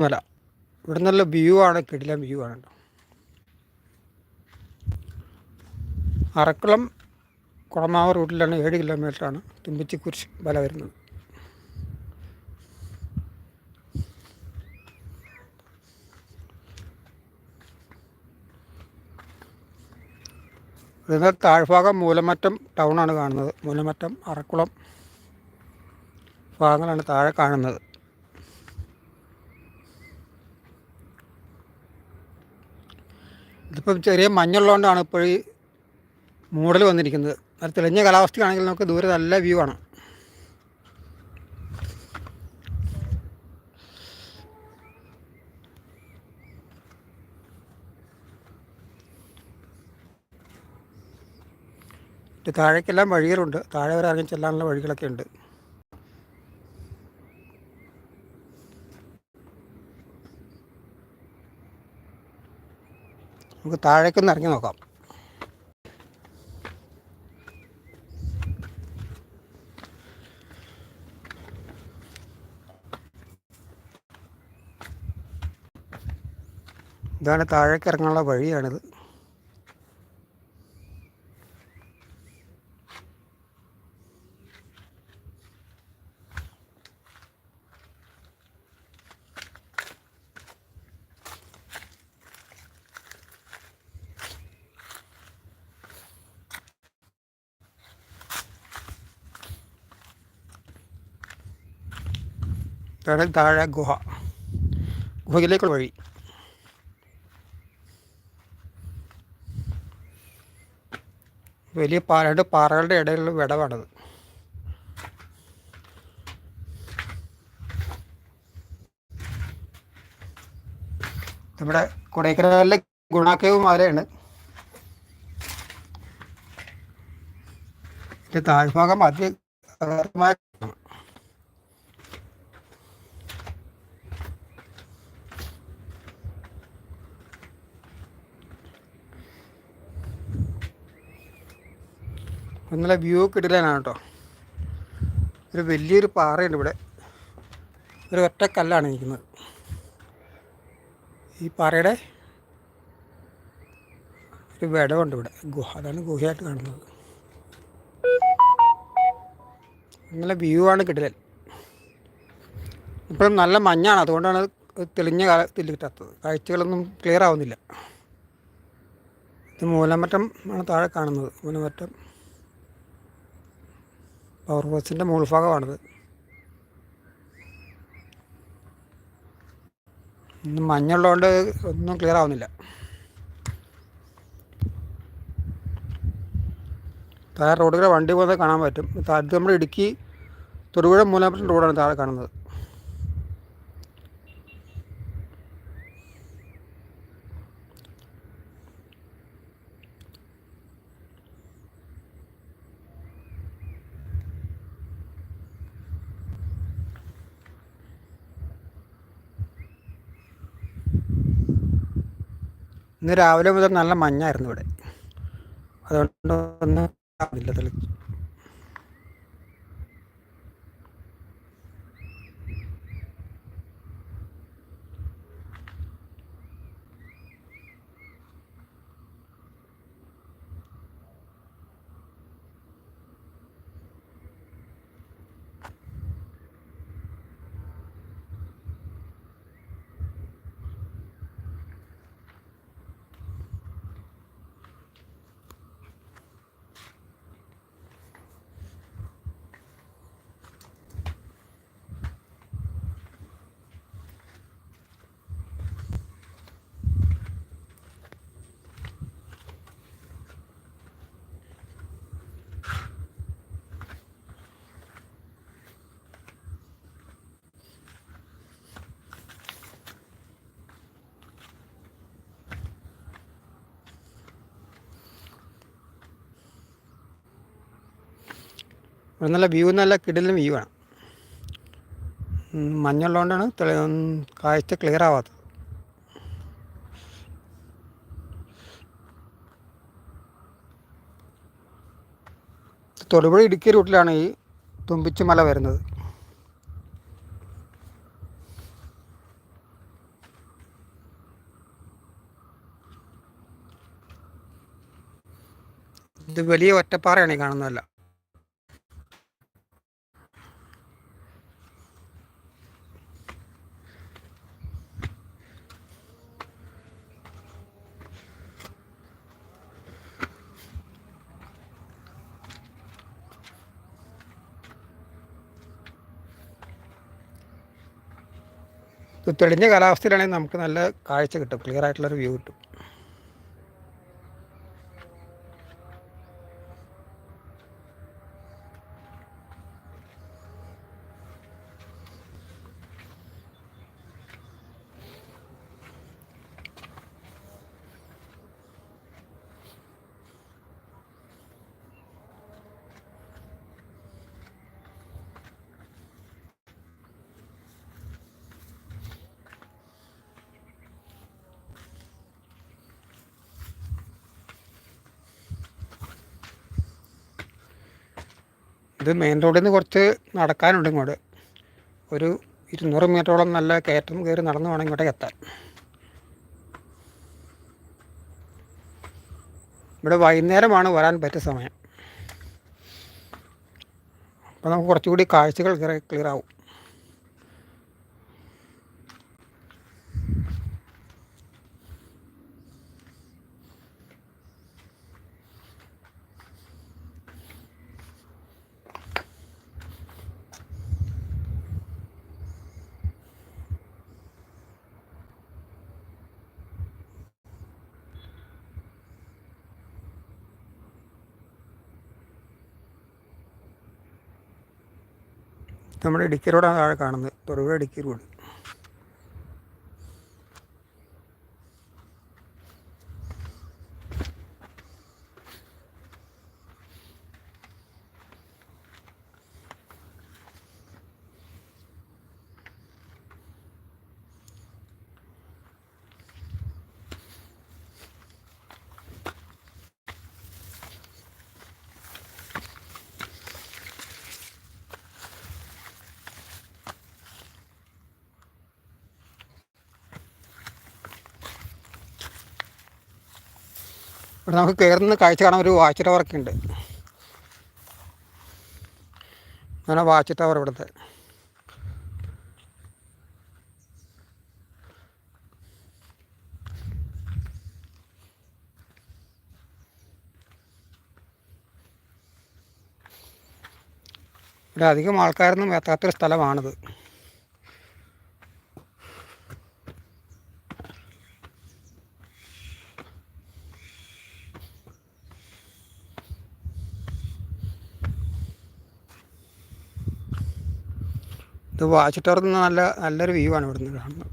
മല ഇവിടെ നല്ല വ്യൂ ആണ് കിടില വ്യൂ ആണ് അറക്കുളം കുളമാവ് റൂട്ടിലാണ് ഏഴ് കിലോമീറ്ററാണ് തുമ്പിച്ചിക്കുരിശ് മല വരുന്നത്. ഇതിന് താഴ്ഭാഗം മൂലമറ്റം ടൗണാണ് കാണുന്നത്. മൂലമറ്റം അറക്കുളം ഭാഗങ്ങളാണ് താഴെ കാണുന്നത്. ഇതിപ്പം ചെറിയ മഞ്ഞുള്ളതുകൊണ്ടാണ് ഇപ്പോൾ ഈ മൂടൽ വന്നിരിക്കുന്നത്. അത് തെളിഞ്ഞ കാലാവസ്ഥയാണെങ്കിൽ നമുക്ക് ദൂരെ നല്ല വ്യൂ ആണ്. താഴേക്കെല്ലാം വഴികളുണ്ട്. താഴെ വരെ ഇറങ്ങി ചെല്ലാനുള്ള വഴികളൊക്കെ ഉണ്ട്. നമുക്ക് താഴേക്കൊന്ന് ഇറങ്ങി നോക്കാം. ഇതാണ് താഴേക്ക് ഇറങ്ങാനുള്ള വഴിയാണിത് ഇതാണ് താഴെ ഗുഹ. ഗുഹയിലേക്കുള്ള വഴി. വലിയ പാ രണ്ട് പാറകളുടെ ഇടയിലുള്ള വിടവാണത്. നമ്മുടെ കൊടൈക്കനാലിലെ ഗുണാക്കേവ് മലയാണ്. ഇതിന്റെ താഴ്ഭാഗം അതി നല്ല വ്യൂ കിടിലനാണ് കേട്ടോ. ഒരു വലിയൊരു പാറയുണ്ട് ഇവിടെ. ഒരു ഒറ്റ കല്ലാണ് നിൽക്കുന്നത്. ഈ പാറയുടെ ഒരു വിടവുണ്ട് ഇവിടെ. ഗുഹ അതാണ് ഗുഹയായിട്ട് കാണുന്നത്. നല്ല വ്യൂ ആണ് കിടിലൻ ഇപ്പോഴും നല്ല മഞ്ഞാണ്. അതുകൊണ്ടാണ് അത് തെളിഞ്ഞ കാലത്തിൽ കിട്ടാത്തത്. കാഴ്ചകളൊന്നും ക്ലിയർ ആവുന്നില്ല. ഇത് മൂലമറ്റം ആണ് താഴെ കാണുന്നത്. മൂലമറ്റം പവർ ബസിന്റെ മുകൾഭാഗമാണിത് ഇന്ന് മഞ്ഞുള്ളതുകൊണ്ട് ഒന്നും ക്ലിയർ ആവുന്നില്ല. താഴെ റോഡുകളെ വണ്ടി പോകുന്നത് കാണാൻ പറ്റും. ഇത് നമ്മുടെ ഇടുക്കി തൊടുപുഴ മൂലമറ്റം റോഡാണ് താഴെ കാണുന്നത്. ഇന്ന് രാവിലെ മുതൽ നല്ല മഞ്ഞായിരുന്നു ഇവിടെ. അതുകൊണ്ട് ഒന്നും ഇല്ല ഇവിടെ നല്ല വ്യൂ നല്ല കിടലും വ്യൂ ആണ്. മഞ്ഞുള്ളതുകൊണ്ടാണ് തെളി കാഴ്ച ക്ലിയർ ആവാത്തത്. തൊടുപുഴ ഇടുക്കി റൂട്ടിലാണ് ഈ തുമ്പിച്ചു മല വരുന്നത്. ഇത് വലിയ ഒറ്റപ്പാറയാണ് ഈ കാണുന്നതല്ല. തെളിഞ്ഞ കാലാവസ്ഥയിലാണെങ്കിൽ നമുക്ക് നല്ല കാഴ്ച കിട്ടും. ക്ലിയർ ആയിട്ടുള്ളൊരു വ്യൂ കിട്ടും. ഇത് മെയിൻ റോഡിൽ നിന്ന് കുറച്ച് നടക്കാനുണ്ട് ഇങ്ങോട്ട്. ഒരു ഇരുന്നൂറ് മീറ്ററോളം നല്ല കയറ്റം കയറി നടന്നു വേണം ഇങ്ങോട്ടേക്ക് എത്താൻ. ഇവിടെ വൈകുന്നേരമാണ് വരാൻ പറ്റിയ സമയം. അപ്പോൾ നമുക്ക് കുറച്ചുകൂടി കാഴ്ചകൾ ക്ലിയർ ആവും. നമ്മുടെ ഇടുക്കി റോഡാണ് താഴെ കാണുന്നത്. തൊടുപുഴ ഇടുക്കി റോഡ്. ഇവിടെ നമുക്ക് കയറുന്ന കാഴ്ച കാണാൻ ഒരു വാച്ച് ടവറൊക്കെ ഉണ്ട്. അങ്ങനെ വാച്ച് ടവർ ഇവിടുത്തെ. ഇവിടെ അധികം ആൾക്കാരൊന്നും എത്താത്തൊരു സ്ഥലമാണിത്. ഇത് വാച്ച് ടവറിൽ നല്ല നല്ലൊരു വ്യൂ ആണ് ഇവിടുന്ന് കാണുന്നത്.